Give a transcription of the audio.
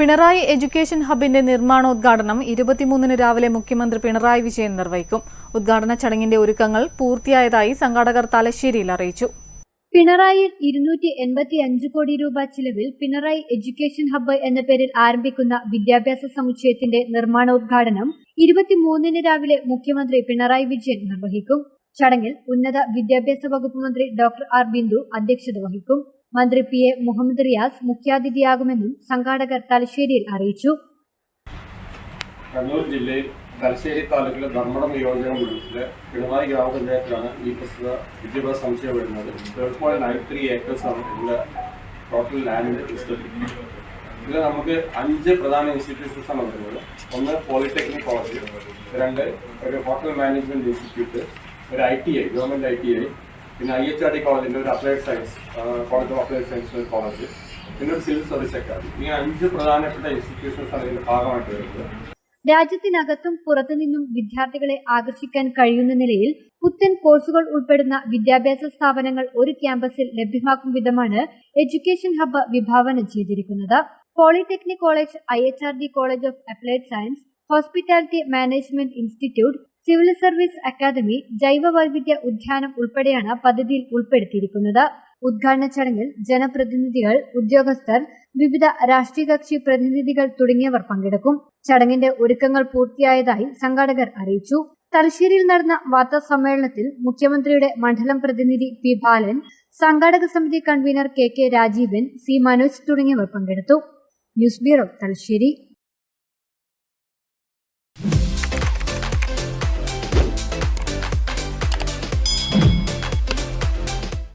Pinarayi education ഹബിന്റെ നിർമ്മാണോദ്ഘാടനം ഇരുപത്തിമൂന്നിന് രാവിലെ മുഖ്യമന്ത്രി പിണറായി വിജയൻ നിർവഹിക്കും. ഉദ്ഘാടന ചടങ്ങിന്റെ ഒരുക്കങ്ങൾ പൂർത്തിയായതായി സംഘാടകർ തലശ്ശേരിയിൽ അറിയിച്ചു. പിണറായിൽ ഇരുന്നൂറ്റി എൺപത്തി അഞ്ച് കോടി രൂപ ചിലവിൽ പിണറായി എഡ്യൂക്കേഷൻ ഹബ്ബ് എന്ന പേരിൽ ആരംഭിക്കുന്ന വിദ്യാഭ്യാസ സമുച്ചയത്തിന്റെ നിർമ്മാണോദ്ഘാടനം ഇരുപത്തിമൂന്നിന് രാവിലെ മുഖ്യമന്ത്രി പിണറായി വിജയൻ നിർവഹിക്കും. ചടങ്ങിൽ ഉന്നത വിദ്യാഭ്യാസ വകുപ്പ് മന്ത്രി ഡോക്ടർ ആർ ബിന്ദു അധ്യക്ഷത വഹിക്കും. മന്ത്രി പി എ മുഹമ്മദ് റിയാസ് മുഖ്യാതിഥിയാകുമെന്നും സംഘാടകർ തലശ്ശേരിയിൽ അറിയിച്ചു. കണ്ണൂർ ജില്ലയിൽ തലശ്ശേരി താലൂക്കിലെ ധർമ്മടം നിയോജക മണ്ഡലത്തിലെ പിണറായി ഗ്രാമപഞ്ചായത്തിലാണ് ഈ പ്രസ്തുത വിദ്യാഭ്യാസ സംശയം വരുന്നത്. Third point nine three acres ആണ് ഇതിന്റെ ടോട്ടൽ ലാൻഡ് വിസ്തൃതി ഇതിൽ നമുക്ക് അഞ്ച് പ്രധാന ഇൻസ്റ്റിറ്റ്യൂഷൻസ് ആണ് വരുന്നത്. ഒന്ന് പോളിടെക്നിക് കോളേജ് രണ്ട് ഒരു ഹോട്ടൽ മാനേജ്മെന്റ് ഇൻസ്റ്റിറ്റ്യൂട്ട് ഒരു I T I government I T I പിന്നെ ഐ എച്ച് ആർ ഡി കോളേജിന്റെ ഒരു applied science college of applied science college പിന്നെ ഒരു സിവിൽ സർവീസ് അക്കാദമി ഈ അഞ്ച് പ്രധാനപ്പെട്ട ഇൻസ്റ്റിറ്റ്യൂഷൻസ് ആണ് ഇതിന്റെ ഭാഗമായിട്ട് വരുന്നത്. രാജ്യത്തിനകത്തും പുറത്തുനിന്നും വിദ്യാർത്ഥികളെ ആകർഷിക്കാൻ കഴിയുന്ന നിലയിൽ പുത്തൻ കോഴ്സുകൾ ഉൾപ്പെടുന്ന വിദ്യാഭ്യാസ സ്ഥാപനങ്ങൾ ഒരു ക്യാമ്പസിൽ ലഭ്യമാക്കും വിധമാണ് എഡ്യൂക്കേഷൻ ഹബ്ബ് വിഭാവനം ചെയ്തിരിക്കുന്നത്. Polytechnic college I H R D college of applied science hospitality management institute civil service academy ജൈവ വൈവിധ്യ ഉദ്യാനം ഉൾപ്പെടെയാണ് പദ്ധതിയിൽ ഉൾപ്പെടുത്തിയിരിക്കുന്നത്. ഉദ്ഘാടന ചടങ്ങിൽ ജനപ്രതിനിധികൾ ഉദ്യോഗസ്ഥർ വിവിധ രാഷ്ട്രീയ കക്ഷി പ്രതിനിധികൾ തുടങ്ങിയവർ പങ്കെടുക്കും. ചടങ്ങിന്റെ ഒരുക്കങ്ങൾ പൂർത്തിയായതായി സംഘാടകർ അറിയിച്ചു. തലശ്ശേരിയിൽ നടന്ന വാർത്താ സമ്മേളനത്തിൽ മുഖ്യമന്ത്രിയുടെ മണ്ഡലം പ്രതിനിധി പി ബാലൻ സംഘാടക സമിതി convener K K Rajeevan C Manoj തുടങ്ങിയവർ പങ്കെടുത്തു. News bureau Thalassery.